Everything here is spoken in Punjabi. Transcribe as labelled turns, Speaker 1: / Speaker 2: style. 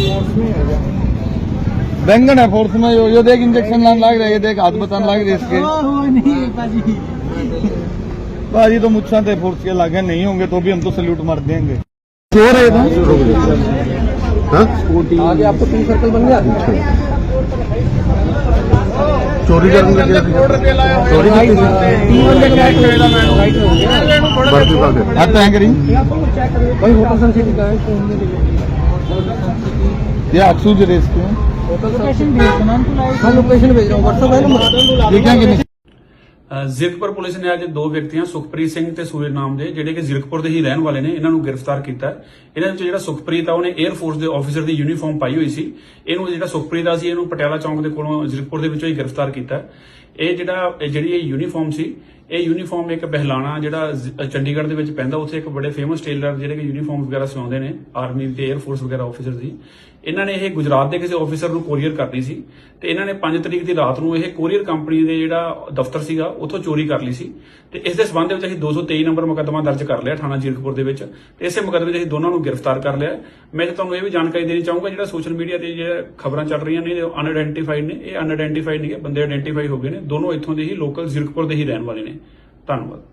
Speaker 1: फोर्स में है
Speaker 2: बैंगन है फोर्स में यो, यो देख इंजेक्शन लाने लग रहा है ये देख हाथ बताने लग रहे इसके
Speaker 1: हुआ नहीं पाजी
Speaker 2: बाजी तो मुच्छा थे फोर्स के लागे नहीं होंगे तो भी हम तो सल्यूट मार देंगे चोर है इधर
Speaker 3: हाँ
Speaker 1: आगे आपको तीन सर्कल बन गया
Speaker 3: ਚੋਰੀ ਕਰਨ ਲੱਗੇ ਸੀ ਚੋਰੀ ਕੀਤੀ ਸੀ ਵਰਦੀ ਪਾ ਕੇ
Speaker 2: हाथ हैंग रही
Speaker 1: भाई होटल सन सिटी का है फोन में
Speaker 2: ये अक्सू रेस के
Speaker 1: ये आक्सू जे रेस के लोकेशन भेज रहा हूँ व्हाट्सएप है नंबर
Speaker 4: देखेंगे ਜ਼ਿਰਕਪੁਰ ਪੁਲਿਸ ਨੇ ਅੱਜ ਦੋ ਵਿਅਕਤੀਆਂ ਸੁਖਪ੍ਰੀਤ ਸਿੰਘ ਤੇ ਸੂਰਜ ਨਾਮ ਦੇ ਜਿਹੜੇ ਕਿ ਜ਼ਿਰਕਪੁਰ ਦੇ ਹੀ ਰਹਿਣ ਵਾਲੇ ਨੇ ਇਹਨਾਂ ਨੂੰ ਗ੍ਰਿਫਤਾਰ ਕੀਤਾ ਇਹਨਾਂ ਵਿੱਚ ਜਿਹੜਾ ਸੁਖਪ੍ਰੀਤ ਆ ਉਹਨੇ 에ਅਰ ਫੋਰਸ ਦੇ ਆਫੀਸਰ ਦੀ ਯੂਨੀਫਾਰਮ ਪਾਈ ਹੋਈ ਸੀ ਇਹਨੂੰ ਜਿਹੜਾ ਸੁਖਪ੍ਰੀਤ ਆ ਸੀ ਇਹਨੂੰ ਪਟਿਆਲਾ ਚੌਂਕ ਦੇ ਕੋਲੋਂ ਜ਼ਿਰਕਪੁਰ ਦੇ ਵਿੱਚੋਂ ਹੀ ਗ੍ਰਿਫਤਾਰ ਕੀਤਾ ਇਹ ਜਿਹੜਾ ਜਿਹੜੀ ਇਹ ਯੂਨੀਫਾਰਮ ਸੀ ਇਹ ਯੂਨੀਫਾਰਮ ਇੱਕ ਬਹਿਲਾਣਾ ਜਿਹੜਾ ਚੰਡੀਗੜ੍ਹ ਦੇ ਵਿੱਚ ਪੈਂਦਾ, ਉੱਥੇ ਇੱਕ ਬੜੇ ਫੇਮਸ ਟੇਲਰ ਜਿਹੜੇ ਕਿ ਯੂਨੀਫਾਰਮ ਵਗੈਰਾ ਸਿਉਂਦੇ ਨੇ ਆਰਮੀ ਤੇ 에ਅਰ ਫੋਰਸ ਵਗੈਰਾ ਆਫੀਸਰ ਦੀ। ਇਹਨਾਂ ਨੇ ਇਹ ਗੁਜਰਾਤ ਦੇ ਕਿਸੇ ਆਫੀਸਰ ਨੂੰ ਕੋਰੀਅਰ ਕਰਨੀ ਸੀ ਤੇ ਇਹਨਾਂ ਨੇ 5 ਤਰੀਕ ਦੀ ਰਾਤ ਨੂੰ ਇਹ ਕੋਰੀਅਰ ਕੰਪਨੀ ਦੇ ਜਿਹੜਾ ਦਫ਼ਤਰ ਸੀਗਾ, ਉੱਥੋਂ ਚੋਰੀ ਕਰ ਲਈ ਸੀ। ਤੇ ਇਸ ਦੇ ਸਬੰਧ ਦੇ ਵਿੱਚ ਅਸੀਂ 223 ਨੰਬਰ ਮੁਕੱਦਮਾ ਦਰਜ ਕਰ ਲਿਆ ਥਾਣਾ ਜੀਰਕਪੁਰ ਦੇ ਵਿੱਚ ਤੇ ਇਸੇ ਮੁਕੱਦਮੇ 'ਚ ਅਸੀਂ ਦੋਨਾਂ ਨੂੰ ਗ੍ਰਿਫਤਾਰ ਕਰ ਲਿਆ। ਮੈਂ ਤਾਂ ਤੁਹਾਨੂੰ ਇਹ ਵੀ ਜਾਣਕਾਰੀ ਦੇਣੀ ਚਾਹੂੰਗਾ, ਜਿਹੜਾ ਸੋਸ਼ਲ ਮੀਡੀਆ ਤੇ ਜਿਹੜਾ ਖਬਰਾਂ ਚੱਲ ਰਹੀਆਂ ਨੇ, ਇਹ ਅਨਆਇਡੈਂਟੀਫਾਈਡ ਨੇ, ਇਹ ਅਨਆਇਡੈਂਟੀਫਾਈਡ ਨਹੀਂ ਬੰਦੇ ਆਇਡੈਂਟੀਫਾਈ ਹੋ ਗਏ ਨੇ, ਦੋਨੋਂ ਇੱਥੋਂ ਦੇ ਹੀ ਲੋਕਲ ਜੀਰਕਪੁਰ ਦੇ ਹੀ ਰਹਿਣ ਵਾਲੇ ਨੇ। ਧੰਨਵਾਦ।